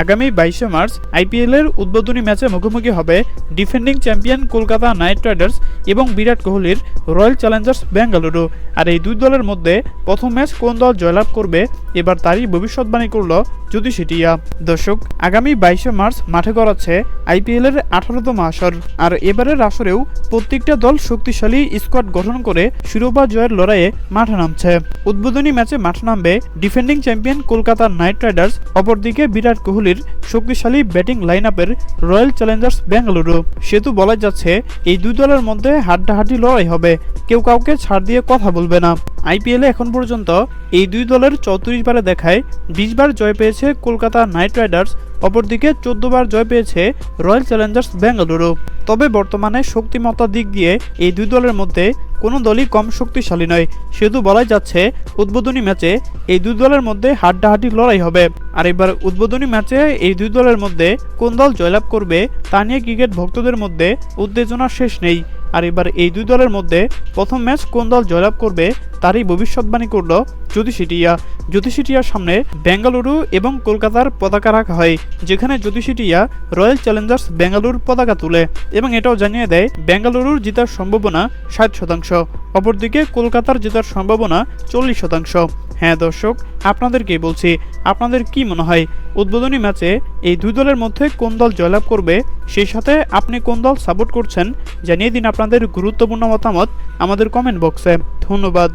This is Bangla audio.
আগামী বাইশে মার্চ আইপিএলের উদ্বোধনী ম্যাচে মুখোমুখি হবে defending champion Kolkata Knight Riders এবং বিরাট কোহলির রয়্যাল চ্যালেঞ্জার্স বেঙ্গালুরু। আর এই দুই দলের মধ্যে প্রথম ম্যাচ কোন দল জয়লাভ করবে এবার তারই ভবিষ্যৎবাণী করল জ্যোতিষিটিয়া। দর্শক, আগামী বাইশে মার্চ মাঠে গড়াচ্ছে আইপিএলের আঠারোতম আসর। আর এবারের আসরেও প্রত্যেকটা দল শক্তিশালী স্কোয়াড গঠন করে শিরোপা জয়ের লড়াইয়ে মাঠে নামছে। উদ্বোধনী ম্যাচে মাঠে নামবে defending champion Kolkata Knight Riders, অপরদিকে বিরাট কোহলির শক্তিশালী ব্যাটিং লাইন আপের রয়্যাল চ্যালেঞ্জার্স বেঙ্গালুরু। সেতু বলা যাচ্ছে, এই দুই দলের মধ্যে হাড্ডাহাড্ডি লড়াই হবে। কেউ কাউকে ছাড় দিয়ে কথা বলবে না। আইপিএলে এখন পর্যন্ত এই দুই দলের চৌত্রিশ বারে দেখায় বিশ বার জয় পেয়েছে কলকাতা নাইট রাইডার্স, অপরদিকে চোদ্দ বার জয় পেয়েছে রয়্যাল চ্যালেঞ্জার্স বেঙ্গালুরু। তবে বর্তমানে শক্তিমত্তার দিক দিয়ে এই দুই দলের মধ্যে কোনো দলই কম শক্তিশালী নয়। সেহেতু বলাই যাচ্ছে উদ্বোধনী ম্যাচে এই দুই দলের মধ্যে হাড্ডাহাড্ডি লড়াই হবে। আর এবার উদ্বোধনী ম্যাচে এই দুই দলের মধ্যে কোন দল জয়লাভ করবে তা নিয়ে ক্রিকেট ভক্তদের মধ্যে উত্তেজনার শেষ নেই। আর এবার এই দুই দলের মধ্যে প্রথম ম্যাচ কোন দল জয়লাভ করবে তারই ভবিষ্যৎবাণী করল জ্যোতিষিটিয়া। জ্যোতিষিটিয়ার সামনে বেঙ্গালুরু এবং কলকাতার পতাকা রাখা হয়, যেখানে জ্যোতিষিটিয়া রয়্যাল চ্যালেঞ্জার্স বেঙ্গালুর পতাকা তুলে এবং এটাও জানিয়ে দেয়, বেঙ্গালুরুর জেতার সম্ভাবনা ষাট শতাংশ, অপরদিকে কলকাতার জেতার সম্ভাবনা চল্লিশ শতাংশ। হ্যাঁ দর্শক আপনাদেরকে বলছি, আপনাদের কি মনে হয়? উদ্বোধনী ম্যাচে এই দুই দলের মধ্যে কোন দল জয়লাভ করবে, সেই সাথে আপনি কোন দল সাপোর্ট করছেন, জানিয়ে দিন আপনাদের গুরুত্বপূর্ণ মতামত আমাদের কমেন্ট বক্সে ধন্যবাদ।